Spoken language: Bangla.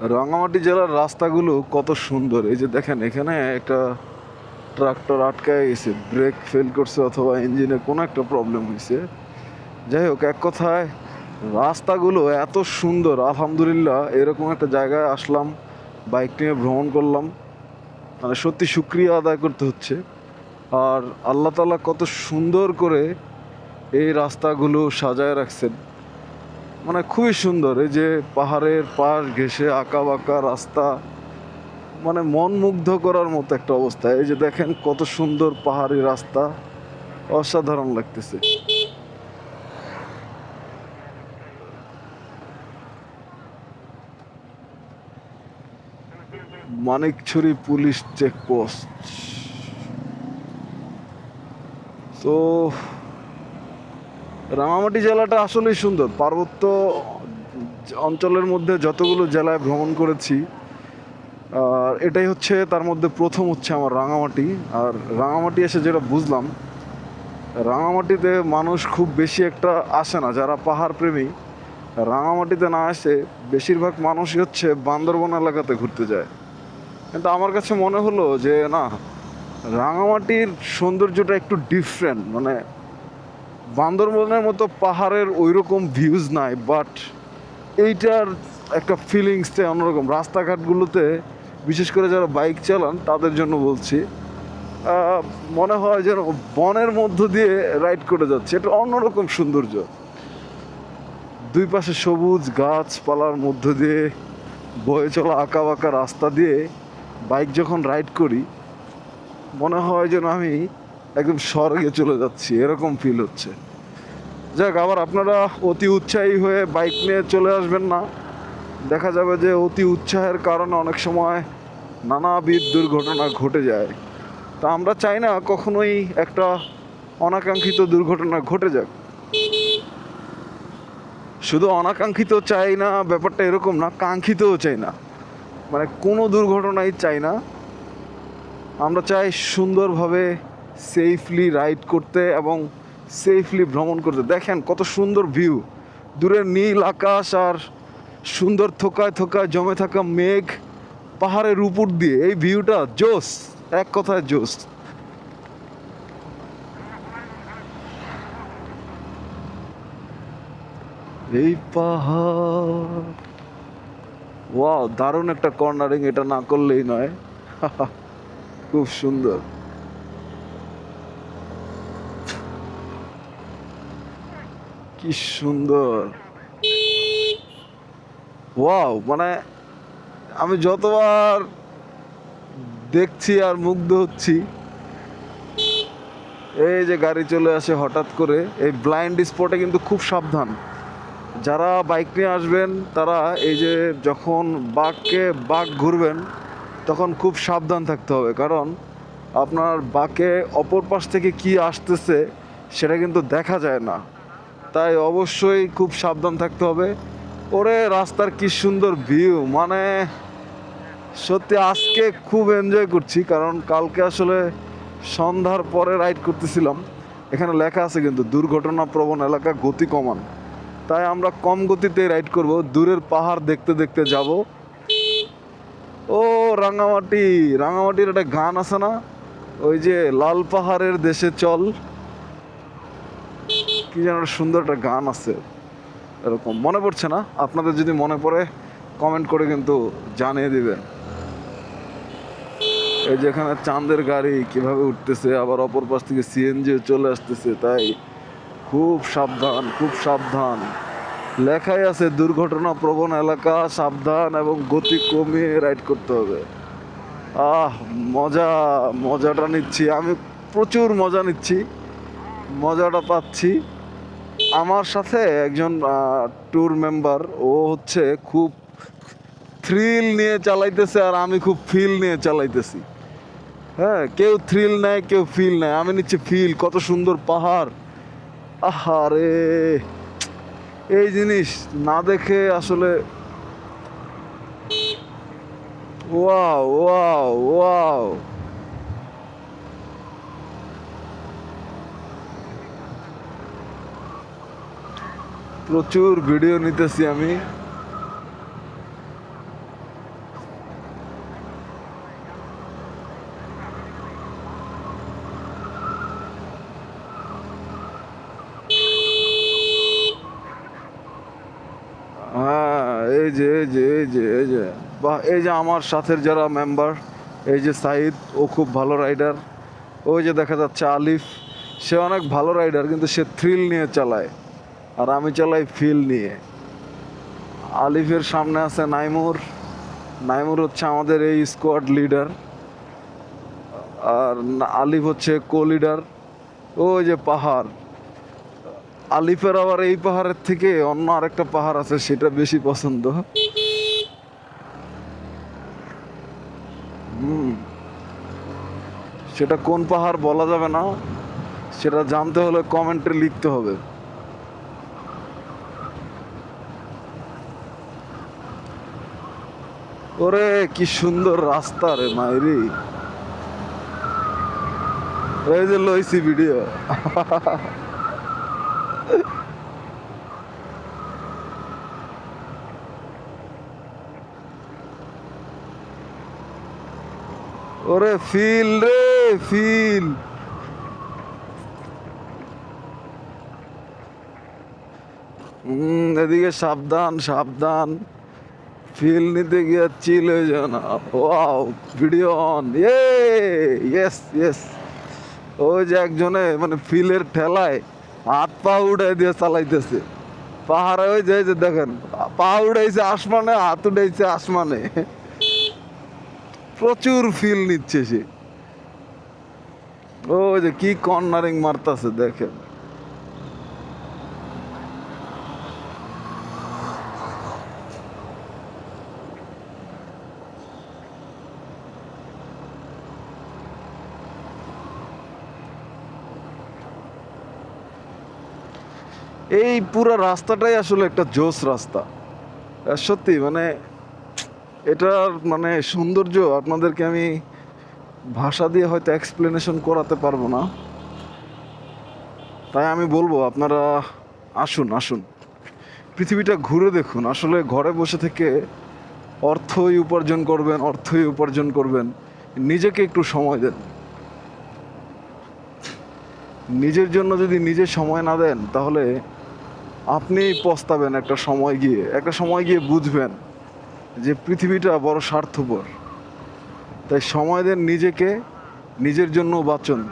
রাঙামাটি জেলার রাস্তাগুলো কত সুন্দর। এই যে দেখেন, এখানে একটা ট্রাক্টর আটকায় গেছে, ব্রেক ফেল করছে অথবা ইঞ্জিনে কোনো একটা প্রবলেম হয়েছে যাই হোক, এক কথায় রাস্তাগুলো এত সুন্দর, আলহামদুলিল্লাহ এরকম একটা জায়গায় আসলাম বাইক নিয়ে ভ্রমণ করলাম। মানে সত্যি শুক্রিয়া আদায় করতে হচ্ছে। আর আল্লাহ তালা কত সুন্দর করে এই রাস্তাগুলো সাজায় রাখছেন। মানে খুবই সুন্দর, এই যে পাহাড়ের পাশ ঘেঁষে আঁকা বাঁকা রাস্তা মানে মন মুগ্ধ করার মতো একটা অবস্থা। এই যে দেখেন কত সুন্দর পাহাড়ি রাস্তা, অসাধারণ লাগতেছে। Manikchhari police checkpost. তো রাঙামাটি জেলাটা আসলেই সুন্দর। পার্বত্য অঞ্চলের মধ্যে যতগুলো জেলায় ভ্রমণ করেছি, আর এটাই হচ্ছে তার মধ্যে প্রথম হচ্ছে আমার রাঙামাটি। আর রাঙামাটি এসে যেটা বুঝলাম, রাঙামাটিতে মানুষ খুব বেশি একটা আসে না, যারা পাহাড় প্রেমী। রাঙামাটিতে না আসে বেশিরভাগ মানুষই হচ্ছে বান্দরবন এলাকাতে ঘুরতে যায়। কিন্তু আমার কাছে মনে হলো যে, না, রাঙামাটির সৌন্দর্যটা একটু ডিফারেন্ট মানে বান্দরবনের মতো পাহাড়ের ওই রকম ভিউজ নাই বাট এইটার একটা ফিলিংসটা অন্যরকম। রাস্তাঘাটগুলোতে, বিশেষ করে যারা বাইক চালান, তাদের জন্য বলছি মনে হয় যেন বনের মধ্য দিয়ে রাইড করে যাচ্ছে। এটা অন্যরকম সৌন্দর্য। দুই পাশে সবুজ গাছপালার মধ্য দিয়ে, বয়ে চলা আঁকা বাঁকা রাস্তা দিয়ে বাইক যখন রাইড করি, মনে হয় যেন আমি একদম স্বর্গে চলে যাচ্ছি, এরকম ফিল হচ্ছে। যাক, আবার আপনারা অতি উৎসাহী হয়ে বাইক নিয়ে চলে আসবেন না। দেখা যাবে যে অতি উৎসাহের কারণে অনেক সময় নানাবিধ দুর্ঘটনা ঘটে যায়। তা আমরা চাই না কখনোই একটা অনাকাঙ্ক্ষিত দুর্ঘটনা ঘটে যাক। শুধু অনাকাঙ্ক্ষিত চাই না, ব্যাপারটা এরকম না, কাঙ্ক্ষিতও চাই না। মানে কোনো দুর্ঘটনাই চাই না। আমরা চাই সুন্দরভাবে সেফলি রাইড করতে এবং সেফলি ভ্রমণ করতে। দেখেন কত সুন্দর ভিউ দূরের নীল আকাশ আর সুন্দর থোকায় থোকায় জমে থাকা মেঘ পাহাড়ের উপর দিয়ে। এই ভিউটা জোস, এক কথায় জোস। এই পাহাড়। ওয়াও দারুণ একটা কর্নারিং এটা না করলেই নয়। খুব সুন্দর। কি সুন্দর। ওয়াও মানে আমি যতবার দেখছি আর মুগ্ধ হচ্ছি, এই যে গাড়ি চলে আসে হঠাৎ করে, এই ব্লাইন্ড স্পটে কিন্তু খুব সাবধান। যারা বাইক নিয়ে আসবেন, তারা এই যে যখন বাঘকে বাঘ ঘুরবেন, তখন খুব সাবধান থাকতে হবে। কারণ আপনার বাঁকে অপর পাশ থেকে কি আসতেছে, সেটা কিন্তু দেখা যায় না। তাই অবশ্যই খুব সাবধান থাকতে হবে। ওরে, রাস্তার কি সুন্দর ভিউ মানে সত্যি আজকে খুব এনজয় করছি, কারণ কালকে আসলে সন্ধ্যার পরে রাইড করতেছিলাম। এখানে লেখা আছে কিন্তু দুর্ঘটনা প্রবণ এলাকা গতি কমান। তাই আমরা কম গতিতে রাইড করব, দূরের পাহাড় দেখতে দেখতে যাব। ও, রাঙামাটি, রাঙামাটির একটা গান আছে না? ওই যে, লাল পাহাড়ের দেশে চল। কি যেন সুন্দর একটা গান আছে, এরকম। মনে পড়ছে না? আপনাদের যদি মনে পড়ে কমেন্ট করে কিন্তু জানিয়ে দিবেন। এই যেখানে চাঁদের গাড়ি কীভাবে উঠতেছে, আবার অপর পাশ থেকে সিএনজি চলে আসতেছে, তাই খুব সাবধান খুব সাবধান। লেখাই আছে, দুর্ঘটনা প্রবণ এলাকা, সাবধান এবং গতি কমিয়ে রাইড করতে হবে। আহ, মজা, মজাটা নিচ্ছি। আমি প্রচুর মজা নিচ্ছি। মজাটা পাচ্ছি। আমার সাথে একজন ট্যুর মেম্বার ও হচ্ছে খুব থ্রিল নিয়ে চালাইতেছে আর আমি খুব ফিল নিয়ে চালাইতেছি। হ্যাঁ কেউ থ্রিল নেয়, কেউ ফিল নেয়। আমি নিচ্ছি ফিল কত সুন্দর পাহাড়। আহারে এই জিনিস না দেখে আসলে ওয়াও ওয়াও ওয়াও। প্রচুর ভিডিও নিতেছি আমি। হ্যাঁ, এই যে এই যে এই যে আমার সাথে যারা মেম্বার এই যে সাহিদ ও খুব ভালো রাইডার ওই যে দেখা যাচ্ছে আলিফ, সে অনেক ভালো রাইডার কিন্তু সে থ্রিল নিয়ে চালায়। আর আমি চালাই ফিল নিয়ে। আলিফের সামনে আছে নাইমুর। নাইমুর হচ্ছে আমাদের এই স্কোয়াড লিডার আর আলিফ হচ্ছে কো লিডার ওই যে পাহাড়। আলিফের আবার এই পাহাড়ের থেকে অন্য আরেকটা পাহাড় আছে, সেটা বেশি পছন্দ। সেটা কোন পাহাড় বলা যাবে না। সেটা জানতে হলে কমেন্টে লিখতে হবে। ওরে, কি সুন্দর রাস্তা রে মাইরি যে লইছি ভিডিও ওরে, ফিল রে, ফিল। এদিকে সাবধান সাবধান। ফিল নিতে গিয়ে চিল হয়ে যাও না ওয়াও ভিডিও অন ইয়ে ইয়েস ইয়েস ওই যে একজনে মানে ফিলের ঠেলায় হাত পা উঠাই দিয়ে চালাইতেছে। পাহাড়ে ওই যে দেখেন, পা উঠাইছে আসমানে, হাত উঠাইছে আসমানে। প্রচুর ফিল নিচ্ছে সে। ওই যে কি কর্নারিং মারতাছে, দেখেন। এই পুরো রাস্তাটাই আসলে একটা জোস রাস্তা। সত্যি মানে এটার মানে সৌন্দর্য আপনাদেরকে আমি ভাষা দিয়ে হয়তো এক্সপ্লেনেশন করাতে পারব না। তাই আমি বলব, আপনারা আসুন আসুন। পৃথিবীটা ঘুরে দেখুন। আসলে ঘরে বসে থেকে অর্থই উপার্জন করবেন, অর্থই উপার্জন করবেন। নিজেকে একটু সময় দেন। নিজের জন্য যদি নিজে সময় না দেন, তাহলে আপনি পস্তাবেন একটা সময় গিয়ে, একটা সময় গিয়ে বুঝবেন যে পৃথিবীটা বড় স্বার্থপর। তাই সময় দেন নিজেকে, নিজের জন্য বাঁচুন।